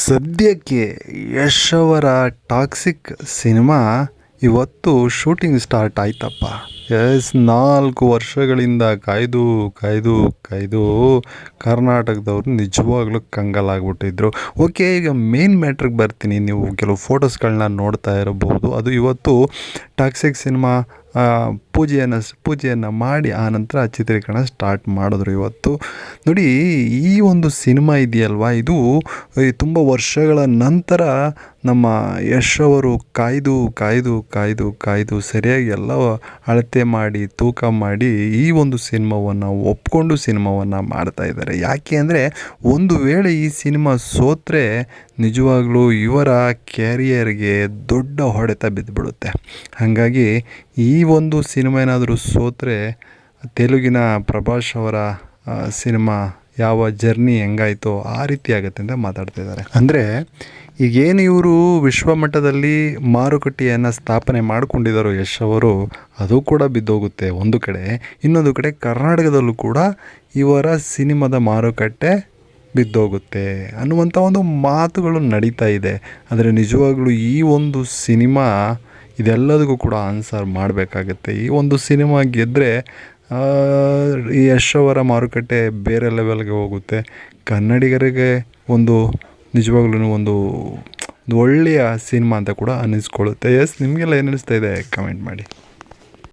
ಸದ್ಯಕ್ಕೆ ಯಶ್ ಅವರ toxic cinema ಇವತ್ತು ಶೂಟಿಂಗ್ ಸ್ಟಾರ್ಟ್ ಆಯ್ತಪ್ಪ. ಎಸ್, ನಾಲ್ಕು ವರ್ಷಗಳಿಂದ ಕಾಯ್ದು ಕಾಯ್ದು ಕಾಯ್ದು ಕರ್ನಾಟಕದವ್ರು ನಿಜವಾಗ್ಲೂ ಕಂಗಲಾಗ್ಬಿಟ್ಟಿದ್ರು ಓಕೆ, ಈಗ ಮೇನ್ ಮ್ಯಾಟ್ರಿಗೆ ಬರ್ತೀನಿ. ನೀವು ಕೆಲವು ಫೋಟೋಸ್ಗಳನ್ನ ನೋಡ್ತಾ ಇರಬಹುದು. ಅದು ಇವತ್ತು ಟಾಕ್ಸಿಕ್ ಸಿನಿಮಾ ಪೂಜೆಯನ್ನು ಪೂಜೆಯನ್ನು ಮಾಡಿ ಆ ನಂತರ ಚಿತ್ರೀಕರಣ ಸ್ಟಾರ್ಟ್ ಮಾಡಿದ್ರು ಇವತ್ತು. ನೋಡಿ, ಈ ಒಂದು ಸಿನಿಮಾ ಇದೆಯಲ್ವಾ? ಇದು ತುಂಬ ವರ್ಷಗಳ ನಂತರ ನಮ್ಮ ಯಶ್ ಅವರು ಕಾಯ್ದು ಕಾಯ್ದು ಕಾಯ್ದು ಕಾಯ್ದು ಸರಿಯಾಗಿ ಎಲ್ಲ ಅಳತೆ ಮಾಡಿ, ತೂಕ ಮಾಡಿ ಈ ಒಂದು ಸಿನಿಮಾವನ್ನು ಒಪ್ಕೊಂಡು ಸಿನಿಮಾವನ್ನು ಮಾಡ್ತಾ ಇದ್ದಾರೆ. ಯಾಕೆ ಅಂದರೆ, ಒಂದು ವೇಳೆ ಈ ಸಿನಿಮಾ ಸೋತ್ರೆ ನಿಜವಾಗ್ಲೂ ಇವರ ಕ್ಯಾರಿಯರ್ಗೆ ದೊಡ್ಡ ಹೊಡೆತ ಬಿದ್ದುಬಿಡುತ್ತೆ ಹಾಗಾಗಿ ಈ ಒಂದು ಸಿನಿಮಾ ಏನಾದರೂ ಸೋತ್ರೆ ತೆಲುಗಿನ ಪ್ರಭಾಸ್ ಅವರ ಸಿನಿಮಾ ಯಾವ ಜರ್ನಿ ಹೆಂಗಾಯಿತೋ ಆ ರೀತಿ ಆಗುತ್ತೆ ಅಂತ ಮಾತಾಡ್ತಿದ್ದಾರೆ ಅಂದರೆ ಈಗೇನು ಇವರು ವಿಶ್ವಮಟ್ಟದಲ್ಲಿ ಮಾರುಕಟ್ಟೆಯನ್ನು ಸ್ಥಾಪನೆ ಮಾಡಿಕೊಂಡಿದ್ದಾರೋ ಯಶ್ ಅವರು, ಅದು ಕೂಡ ಬಿದ್ದೋಗುತ್ತೆ ಒಂದು ಕಡೆ. ಇನ್ನೊಂದು ಕಡೆ ಕರ್ನಾಟಕದಲ್ಲೂ ಕೂಡ ಇವರ ಸಿನಿಮಾದ ಮಾರುಕಟ್ಟೆ ಬಿದ್ದೋಗುತ್ತೆ ಅನ್ನುವಂಥ ಒಂದು ಮಾತುಗಳು ನಡೀತಾ ಇದೆ. ಆದರೆ ನಿಜವಾಗ್ಲೂ ಈ ಒಂದು ಸಿನಿಮಾ ಇದೆಲ್ಲದಕ್ಕೂ ಕೂಡ ಆನ್ಸರ್ ಮಾಡಬೇಕಾಗತ್ತೆ. ಈ ಒಂದು ಸಿನಿಮಾ ಗೆದ್ದರೆ ಈ ಯಶ್ ಅವರ ಮಾರುಕಟ್ಟೆ ಬೇರೆ ಲೆವೆಲ್ಗೆ ಹೋಗುತ್ತೆ. ಕನ್ನಡಿಗರಿಗೆ ಒಂದು ನಿಜವಾಗ್ಲೂ ಒಂದು ಒಳ್ಳೆಯ ಸಿನಿಮಾ ಅಂತ ಕೂಡ ಅನ್ನಿಸ್ಕೊಳ್ಳುತ್ತೆ ಎಸ್ ನಿಮಗೆಲ್ಲ ಏನು ಅನಿಸ್ತಾ ಇದೆ? ಕಮೆಂಟ್ ಮಾಡಿ.